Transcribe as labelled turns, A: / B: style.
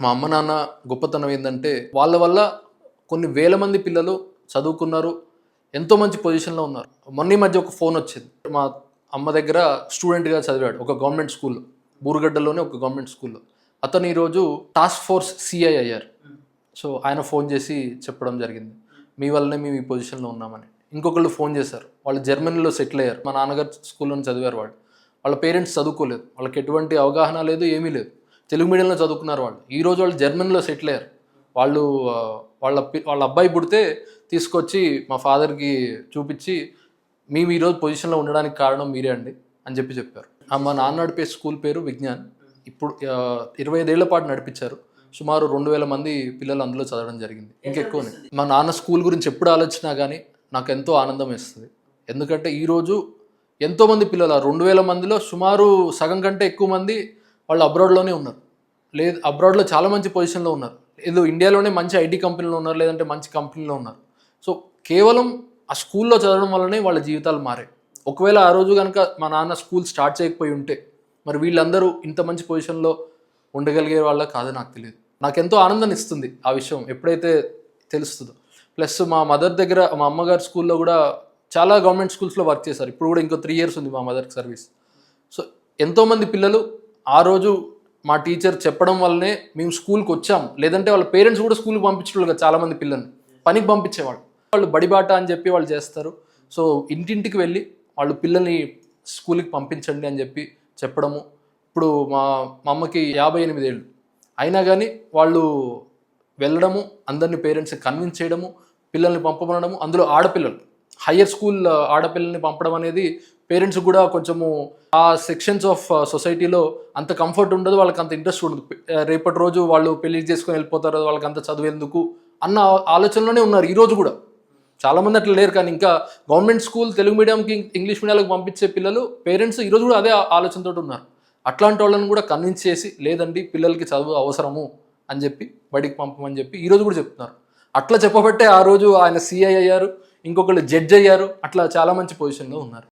A: మా అమ్మ నాన్న గొప్పతనం ఏంటంటే వాళ్ళ వల్ల కొన్ని వేల మంది పిల్లలు చదువుకున్నారు ఎంతో మంచి పొజిషన్లో ఉన్నారు. మొన్న మధ్య ఒక ఫోన్ వచ్చింది. మా అమ్మ దగ్గర స్టూడెంట్గా చదివాడు ఒక గవర్నమెంట్ స్కూల్లో బూరుగడ్డలోనే ఒక గవర్నమెంట్ స్కూల్లో అతను ఈరోజు టాస్క్ ఫోర్స్ సిఐ అయ్యారు. సో ఆయన ఫోన్ చేసి చెప్పడం జరిగింది. మీ వల్లనే మేము ఈ పొజిషన్లో ఉన్నామని. ఇంకొకళ్ళు ఫోన్ చేశారు. వాళ్ళు జర్మనీలో సెటిల్ అయ్యారు. మా నాన్నగారు స్కూల్లో చదివారు వాళ్ళు వాళ్ళ పేరెంట్స్ చదువుకోలేదు. వాళ్ళకి ఎటువంటి అవగాహన లేదు ఏమీ లేదు. తెలుగు మీడియంలో చదువుకున్నారు వాళ్ళు. ఈ రోజు వాళ్ళు జర్మనీలో సెటిల్ అయ్యారు. వాళ్ళు వాళ్ళ వాళ్ళ అబ్బాయి పుడితే తీసుకొచ్చి మా ఫాదర్కి చూపించి మేము ఈరోజు పొజిషన్లో ఉండడానికి కారణం మీరే అండి అని చెప్పి చెప్పారు. మా నాన్న నడిపే స్కూల్ పేరు విజ్ఞాన్. ఇప్పుడు ఇరవై ఐదేళ్ళ పాటు నడిపించారు. సుమారు రెండు వేల మంది పిల్లలు అందులో చదవడం జరిగింది. ఇంకెక్కువనే మా నాన్న స్కూల్ గురించి ఎప్పుడు ఆలోచన కానీ నాకు ఎంతో ఆనందం వేస్తుంది. ఎందుకంటే ఈరోజు ఎంతోమంది పిల్లలు ఆ రెండు వేల మందిలో సుమారు సగం కంటే ఎక్కువ మంది వాళ్ళు అబ్రాడ్లోనే ఉన్నారు. లేదు అబ్రాడ్లో చాలా మంచి పొజిషన్లో ఉన్నారు. లేదు ఇండియాలోనే మంచి ఐటీ కంపెనీలో ఉన్నారు లేదంటే మంచి కంపెనీలో ఉన్నారు. సో కేవలం ఆ స్కూల్లో చదవడం వల్లనే వాళ్ళ జీవితాలు మారాయి. ఒకవేళ ఆ రోజు కనుక మా నాన్న స్కూల్ స్టార్ట్ చేయకపోయి ఉంటే మరి వీళ్ళందరూ ఇంత మంచి పొజిషన్లో ఉండగలిగే వాళ్ళ కాదో నాకు తెలియదు. నాకు ఎంతో ఆనందాన్ని ఇస్తుంది ఆ విషయం ఎప్పుడైతే తెలుస్తుందో. ప్లస్ మా మదర్ దగ్గర మా అమ్మగారి స్కూల్లో కూడా చాలా గవర్నమెంట్ స్కూల్స్లో వర్క్ చేశారు. ఇప్పుడు కూడా ఇంకో త్రీ ఇయర్స్ ఉంది మా మదర్కి సర్వీస్ సో ఎంతోమంది పిల్లలు ఆ రోజు మా టీచర్ చెప్పడం వల్లనే మేము స్కూల్కి వచ్చాం. లేదంటే వాళ్ళ పేరెంట్స్ కూడా స్కూల్కి పంపించేవాళ్ళు కదా చాలామంది పిల్లల్ని. పనికి పంపించేవాళ్ళు. వాళ్ళు బడిబాట అని చెప్పి వాళ్ళు చేస్తారు. సో ఇంటింటికి వెళ్ళి వాళ్ళు పిల్లల్ని స్కూల్కి పంపించండి అని చెప్పి చెప్పడము. ఇప్పుడు మా మా అమ్మకి యాభై ఎనిమిది ఏళ్ళు. అయినా కానీ వాళ్ళు వెళ్ళడము అందరినీ పేరెంట్స్ కన్విన్స్ చేయడము పిల్లల్ని పంపమనడము అందులో ఆడపిల్లలు. హయ్యర్ స్కూల్ ఆడపిల్లల్ని పంపడం అనేది పేరెంట్స్ కూడా కొంచెము ఆ సెక్షన్స్ ఆఫ్ సొసైటీలో అంత కంఫర్ట్ ఉండదు వాళ్ళకి అంత ఇంట్రెస్ట్ ఉండదు. Uh, రేపటి రోజు వాళ్ళు పెళ్ళి చేసుకొని వెళ్ళిపోతారు వాళ్ళకి అంత చదువు ఎందుకు అన్న ఆలోచనలోనే ఉన్నారు ఈరోజు కూడా. చాలామంది అట్లా లేరు కానీ ఇంకా గవర్నమెంట్ స్కూల్ తెలుగు మీడియంకి ఇంగ్లీష్ మీడియాలకు పంపించే పిల్లలు పేరెంట్స్ ఈరోజు కూడా అదే ఆలోచనతో ఉన్నారు. అట్లాంటి వాళ్ళని కూడా కన్విన్స్ చేసి లేదండి పిల్లలకి చదువు అవసరము అని చెప్పి బడికి పంపమని చెప్పి ఈరోజు కూడా చెప్తున్నారు. అట్లా చెప్పబట్టే ఆ రోజు ఆయన సిఐ అయ్యారు ఇంకొకళ్ళు జడ్జ్ అయ్యారు అట్లా చాలా మంచి పొజిషన్లో ఉన్నారు.